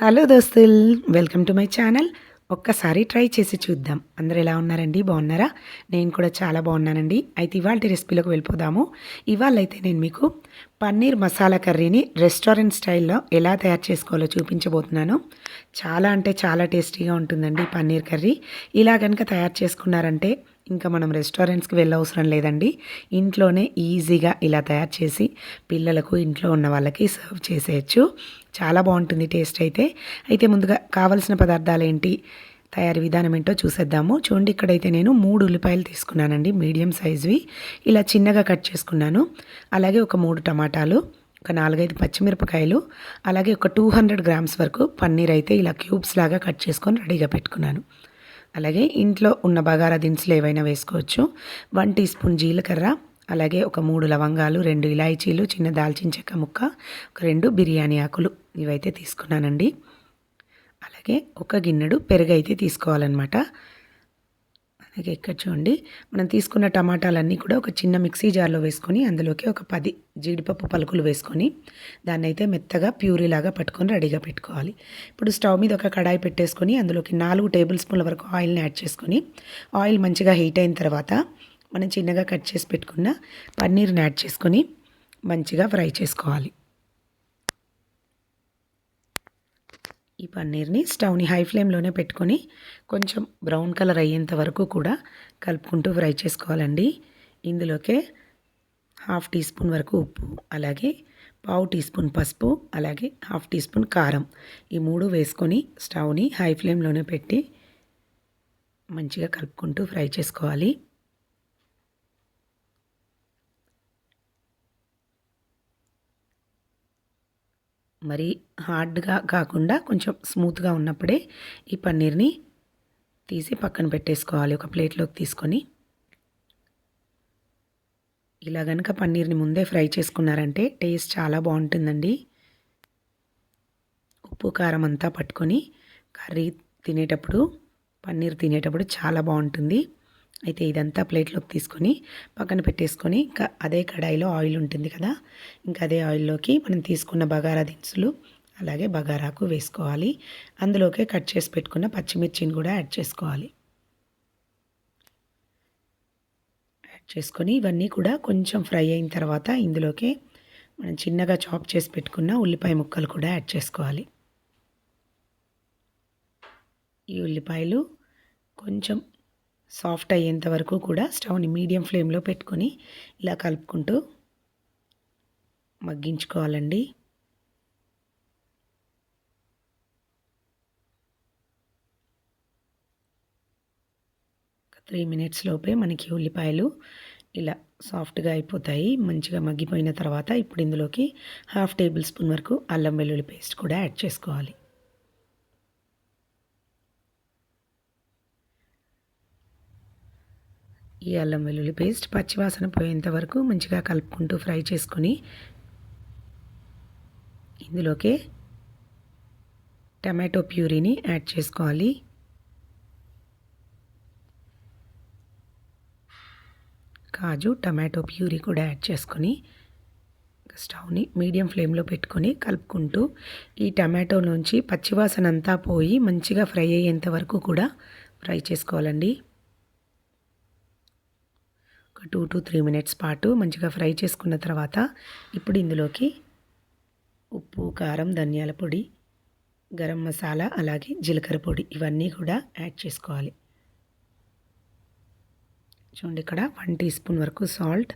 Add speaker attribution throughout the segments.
Speaker 1: Hello దోస్తుల్ welcome to my channel. ఒక్కసారి try చేసి చూద్దాం. అందరు ఎలా ఉన్నారండి? బాగున్నారా? నేను కూడా చాలా బాగున్నానండి. అయితే ఇవాళ రెసిపీలోకి వెళ్ళిపోదాము. ఇవాళ అయితే నేను మీకు పన్నీర్ మసాలా కర్రీని రెస్టారెంట్ స్టైల్లో ఎలా తయారు చేసుకోవాలో చూపించబోతున్నాను. చాలా అంటే చాలా టేస్టీగా ఉంటుందండి పన్నీర్ కర్రీ. ఇలా కనుక తయారు చేసుకున్నారంటే ఇంకా మనం రెస్టారెంట్స్కి వెళ్ళవసరం లేదండి. ఇంట్లోనే ఈజీగా ఇలా తయారు చేసి పిల్లలకు ఇంట్లో ఉన్న వాళ్ళకి సర్వ్ చేసేయచ్చు. చాలా బాగుంటుంది టేస్ట్ అయితే. అయితే ముందుగా కావలసిన పదార్థాలు ఏంటి? తయారీ విధానం ఏంటో చూసేద్దాము. చూడండి ఇక్కడైతే నేను మూడు ఉల్లిపాయలు తీసుకున్నానండి మీడియం సైజ్వి. ఇలా చిన్నగా కట్ చేసుకున్నాను. అలాగే ఒక మూడు టమాటాలు ఒక నాలుగైదు పచ్చిమిరపకాయలు అలాగే ఒక టూ హండ్రెడ్ గ్రామ్స్ వరకు పన్నీర్ అయితే ఇలా క్యూబ్స్ లాగా కట్ చేసుకొని రెడీగా పెట్టుకున్నాను. అలాగే ఇంట్లో ఉన్న బగారా దినుసులు ఏవైనా వేసుకోవచ్చు. వన్ టీ స్పూన్ జీలకర్ర అలాగే ఒక మూడు లవంగాలు రెండు ఇలాయచీలు చిన్న దాల్చిన చెక్క ముక్క ఒక రెండు బిర్యానీ ఆకులు ఇవైతే తీసుకున్నానండి. అలాగే ఒక గిన్నెడు పెరుగు అయితే తీసుకోవాలన్నమాట. ఇక ఇక్కడ చూడండి మనం తీసుకున్న టమాటాలన్నీ కూడా ఒక చిన్న మిక్సీ జార్లో వేసుకొని అందులోకి ఒక పది జీడిపప్పు పలుకులు వేసుకొని దాన్ని అయితే మెత్తగా ప్యూరీలాగా పట్టుకొని రెడీగా పెట్టుకోవాలి. ఇప్పుడు స్టవ్ మీద ఒక కడాయి పెట్టేసుకొని అందులోకి నాలుగు టేబుల్ స్పూన్ల వరకు ఆయిల్ని యాడ్ చేసుకొని ఆయిల్ మంచిగా హీట్ అయిన తర్వాత మనం చిన్నగా కట్ చేసి పెట్టుకున్న పన్నీర్ని యాడ్ చేసుకొని మంచిగా ఫ్రై చేసుకోవాలి. ఈ పన్నీర్ని స్టవ్ని హై ఫ్లేమ్లోనే పెట్టుకొని కొంచెం బ్రౌన్ కలర్ అయ్యేంత వరకు కూడా కలుపుకుంటూ ఫ్రై చేసుకోవాలండి. ఇందులోకే హాఫ్ టీ స్పూన్ వరకు ఉప్పు అలాగే పావు టీ స్పూన్ పసుపు అలాగే హాఫ్ టీ స్పూన్ కారం ఈ మూడు వేసుకొని స్టవ్ని హై ఫ్లేమ్లోనే పెట్టి మంచిగా కలుపుకుంటూ ఫ్రై చేసుకోవాలి. మరి హార్డ్గా కాకుండా కొంచెం స్మూత్గా ఉన్నప్పుడే ఈ పన్నీర్ని తీసి పక్కన పెట్టేసుకోవాలి. ఒక ప్లేట్లోకి తీసుకొని. ఇలా కనుక పన్నీర్ని ముందే ఫ్రై చేసుకున్నారంటే టేస్ట్ చాలా బాగుంటుందండి. ఉప్పు కారం అంతా పట్టుకొని కర్రీ తినేటప్పుడు పన్నీర్ తినేటప్పుడు చాలా బాగుంటుంది. అయితే ఇదంతా ప్లేట్లోకి తీసుకొని పక్కన పెట్టేసుకొని ఇంకా అదే కడాయిలో ఆయిల్ ఉంటుంది కదా ఇంకా అదే ఆయిల్లోకి మనం తీసుకున్న బగారా దినుసులు అలాగే బగారాకు వేసుకోవాలి. అందులోకే కట్ చేసి పెట్టుకున్న పచ్చిమిర్చిని కూడా యాడ్ చేసుకోవాలి. యాడ్ చేసుకొని ఇవన్నీ కూడా కొంచెం ఫ్రై అయిన తర్వాత ఇందులోకే మనం చిన్నగా చాప్ చేసి పెట్టుకున్న ఉల్లిపాయ ముక్కలు కూడా యాడ్ చేసుకోవాలి. ఈ ఉల్లిపాయలు కొంచెం సాఫ్ట్ అయ్యేంత వరకు కూడా స్టవ్ని మీడియం ఫ్లేమ్లో పెట్టుకొని ఇలా కలుపుకుంటూ మగ్గించుకోవాలండి. త్రీ మినిట్స్ లోపే మనకి ఉల్లిపాయలు ఇలా సాఫ్ట్గా అయిపోతాయి. మంచిగా మగ్గిపోయిన తర్వాత ఇప్పుడు ఇందులోకి హాఫ్ టేబుల్ స్పూన్ వరకు అల్లం వెల్లుల్లి పేస్ట్ కూడా యాడ్ చేసుకోవాలి. ఈ అల్లం వెల్లుల్లి పేస్ట్ పచ్చివాసన పోయేంత వరకు మంచిగా కలుపుకుంటూ ఫ్రై చేసుకొని ఇందులోకే టమాటో ప్యూరీని యాడ్ చేసుకోవాలి. కాజు టమాటో ప్యూరీ కూడా యాడ్ చేసుకొని స్టవ్ని మీడియం ఫ్లేమ్లో పెట్టుకొని కలుపుకుంటూ ఈ టమాటో నుంచి పచ్చివాసన అంతా పోయి మంచిగా ఫ్రై అయ్యేంత వరకు కూడా ఫ్రై చేసుకోవాలండి. ఒక టూ టు త్రీ మినిట్స్ పాటు మంచిగా ఫ్రై చేసుకున్న తర్వాత ఇప్పుడు ఇందులోకి ఉప్పు కారం ధనియాల పొడి గరం మసాలా అలాగే జీలకర్ర పొడి ఇవన్నీ కూడా యాడ్ చేసుకోవాలి. చూడండి ఇక్కడ వన్ టీ స్పూన్ వరకు సాల్ట్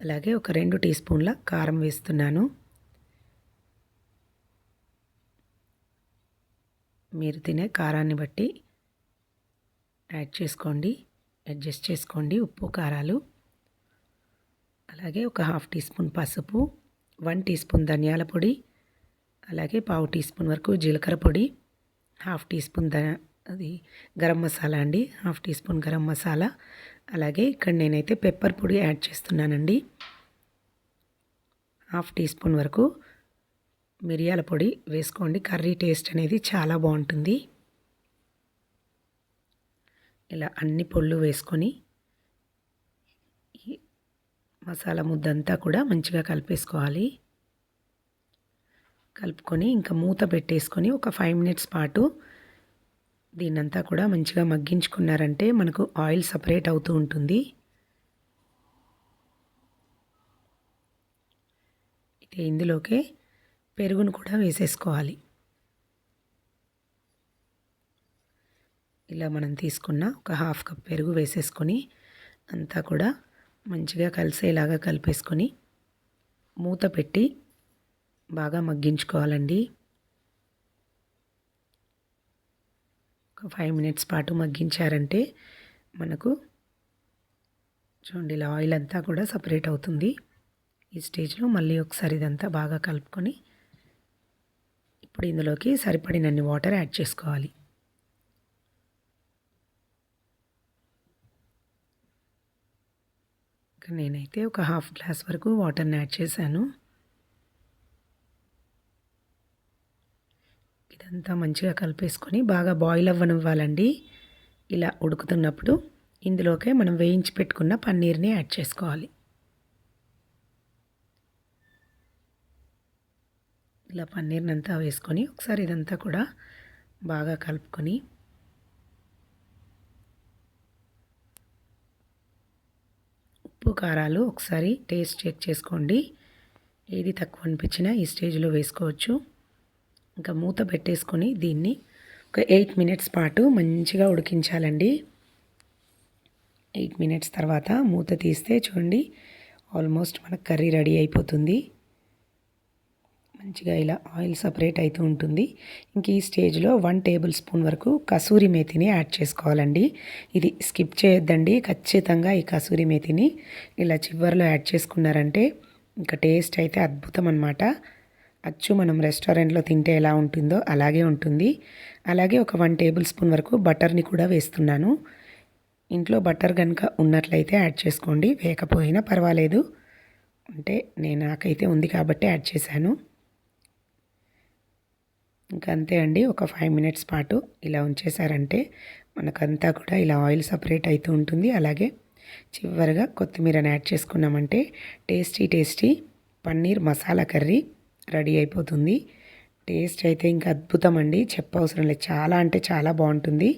Speaker 1: అలాగే ఒక రెండు టీ స్పూన్ల కారం వేస్తున్నాను. మీరు తినే కారాన్ని బట్టి యాడ్ చేసుకోండి. అడ్జస్ట్ చేసుకోండి ఉప్పు కారాలు. అలాగే ఒక హాఫ్ టీ స్పూన్ పసుపు వన్ టీ స్పూన్ ధనియాల పొడి అలాగే పావు టీ స్పూన్ వరకు జీలకర్ర పొడి హాఫ్ టీ స్పూన్ ద అది గరం మసాలా అండి half teaspoon garam masala. అలాగే ఇక్కడ నేనైతే పెప్పర్ పొడి యాడ్ చేస్తున్నానండి. హాఫ్ టీ స్పూన్ వరకు మిరియాల పొడి వేసుకోండి కర్రీ టేస్ట్ అనేది చాలా బాగుంటుంది. ఇలా అన్ని పొళ్ళు వేసుకొని మసాలా ముద్దంతా కూడా మంచిగా కలిపేసుకోవాలి. కలుపుకొని ఇంకా మూత పెట్టేసుకొని ఒక ఫైవ్ మినిట్స్ పాటు దీన్నంతా కూడా మంచిగా మగ్గించుకున్నారంటే మనకు ఆయిల్ సపరేట్ అవుతూ ఉంటుంది. ఇందులోకే పెరుగును కూడా వేసేసుకోవాలి. ఇలా మనం తీసుకున్న ఒక హాఫ్ కప్ పెరుగు వేసేసుకొని అంతా కూడా మంచిగా కలిసేలాగా కలిపేసుకొని మూత పెట్టి బాగా మగ్గించుకోవాలండి. ఒక ఫైవ్ మినిట్స్ పాటు మగ్గించారంటే మనకు చూడండి ఇలా ఆయిల్ అంతా కూడా సపరేట్ అవుతుంది. ఈ స్టేజ్లో మళ్ళీ ఒకసారి ఇదంతా బాగా కలుపుకొని ఇప్పుడు ఇందులోకి సరిపడినన్ని వాటర్ యాడ్ చేసుకోవాలి. నేనైతే ఒక హాఫ్ గ్లాస్ వరకు వాటర్ని యాడ్ చేశాను. ఇదంతా మంచిగా కలిపేసుకొని బాగా బాయిల్ అవ్వనివ్వాలండి. ఇలా ఉడుకుతున్నప్పుడు ఇందులోకే మనం వేయించి పెట్టుకున్న పన్నీర్ని యాడ్ చేసుకోవాలి. ఇలా పన్నీర్ని అంతా వేసుకొని ఒకసారి ఇదంతా కూడా బాగా కలుపుకొని ఉప్పు కారాలు ఒకసారి టేస్ట్ చెక్ చేసుకోండి. ఏది తక్కువ అనిపించినా ఈ స్టేజ్లో వేసుకోవచ్చు. ఇంకా మూత పెట్టేసుకొని దీన్ని ఒక ఎయిట్ మినిట్స్ పాటు మంచిగా ఉడికించాలండి. ఎయిట్ మినిట్స్ తర్వాత మూత తీస్తే చూడండి ఆల్మోస్ట్ మనకు కర్రీ రెడీ అయిపోతుంది. మంచిగా ఇలా ఆయిల్ సపరేట్ అవుతూ ఉంటుంది. ఇంక ఈ స్టేజ్లో వన్ టేబుల్ స్పూన్ వరకు కసూరి మేతిని యాడ్ చేసుకోవాలండి. ఇది స్కిప్ చేయొద్దండి. ఖచ్చితంగా ఈ కసూరి మేతిని ఇలా చివరిలో యాడ్ చేసుకున్నారంటే ఇంకా టేస్ట్ అయితే అద్భుతం అనమాట అచ్చు మనం రెస్టారెంట్లో తింటే ఎలా ఉంటుందో అలాగే ఉంటుంది. అలాగే ఒక వన్ టేబుల్ స్పూన్ వరకు బటర్ని కూడా వేస్తున్నాను. ఇంట్లో బటర్ కనుక ఉన్నట్లయితే యాడ్ చేసుకోండి. వేయకపోయినా పర్వాలేదు. అంటే నేను నాకైతే ఉంది కాబట్టి యాడ్ చేశాను. ఇంకంతే అంతే అండి ఒక ఫైవ్ మినిట్స్ పాటు ఇలా ఉంచేసారంటే మనకంతా కూడా ఇలా ఆయిల్ సపరేట్ అవుతూ ఉంటుంది. అలాగే చివరిగా కొత్తిమీరని యాడ్ చేసుకున్నామంటే tasty tasty paneer masala curry ready అయిపోతుంది. టేస్ట్ అయితే ఇంకా అద్భుతం అండి చెప్పవసరం లేదు. చాలా అంటే చాలా బాగుంటుంది.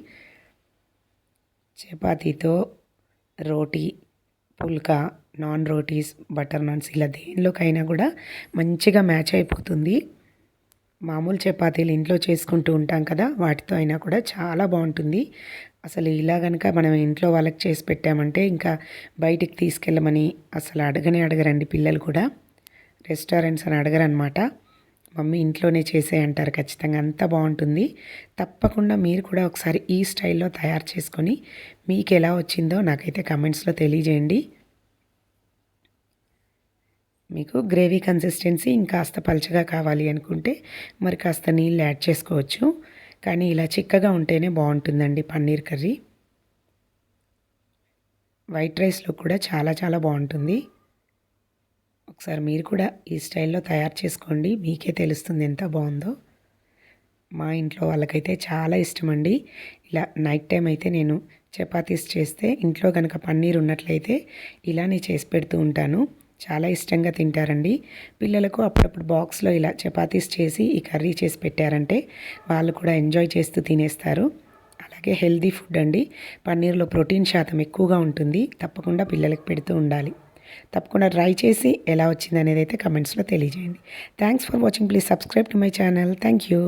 Speaker 1: చపాతీతో రోటీ పుల్కా నాన్ రోటీస్ బటర్ నాన్స్ ఇలా దేనిలోకైనా కూడా మంచిగా మ్యాచ్ అయిపోతుంది. మామూలు చపాతీలు ఇంట్లో చేసుకుంటూ ఉంటాం కదా వాటితో అయినా కూడా చాలా బాగుంటుంది. అసలు ఇలా కనుక మనం ఇంట్లో వాళ్ళకి చేసి పెట్టామంటే ఇంకా బయటికి తీసుకెళ్ళమని అసలు అడగనే అడగరండి పిల్లలు కూడా. రెస్టారెంట్స్ అని అడగరనమాట మమ్మీ ఇంట్లోనే చేసే అంటారు ఖచ్చితంగా అంత బాగుంటుంది. తప్పకుండా మీరు కూడా ఒకసారి ఈ స్టైల్లో తయారు చేసుకొని మీకు ఎలా వచ్చిందో నాకైతే కమెంట్స్లో తెలియజేయండి. మీకు గ్రేవీ కన్సిస్టెన్సీ ఇంకాస్త పలచగా కావాలి అనుకుంటే మరి కాస్త నీళ్ళు యాడ్ చేసుకోవచ్చు. కానీ ఇలా చిక్కగా ఉంటేనే బాగుంటుందండి పన్నీర్ కర్రీ. వైట్ రైస్లో కూడా చాలా చాలా బాగుంటుంది. ఒకసారి మీరు కూడా ఈ స్టైల్లో తయారు చేసుకోండి. మీకే తెలుస్తుంది ఎంత బాగుందో. మా ఇంట్లో వాళ్ళకైతే చాలా ఇష్టం అండి ఇలా నైట్ టైం అయితే నేను చపాతీస్ చేస్తే ఇంట్లో కనుక పన్నీర్ ఉన్నట్లయితే ఇలానే చేసి పెడుతూ ఉంటాను. చాలా ఇష్టంగా తింటారండి. పిల్లలకు అప్పుడప్పుడు బాక్స్లో ఇలా చపాతీస్ చేసి ఈ కర్రీ చేసి పెట్టారంటే వాళ్ళు కూడా ఎంజాయ్ చేస్తూ తినేస్తారు. అలాగే హెల్దీ ఫుడ్ అండి. పన్నీర్లో ప్రోటీన్ శాతం ఎక్కువగా ఉంటుంది. తప్పకుండా పిల్లలకు పెడుతూ ఉండాలి. తప్పకుండా ట్రై చేసి ఎలా వచ్చింది అనేది అయితే కమెంట్స్లో తెలియజేయండి. Thanks for watching. Please subscribe to my channel. Thank you.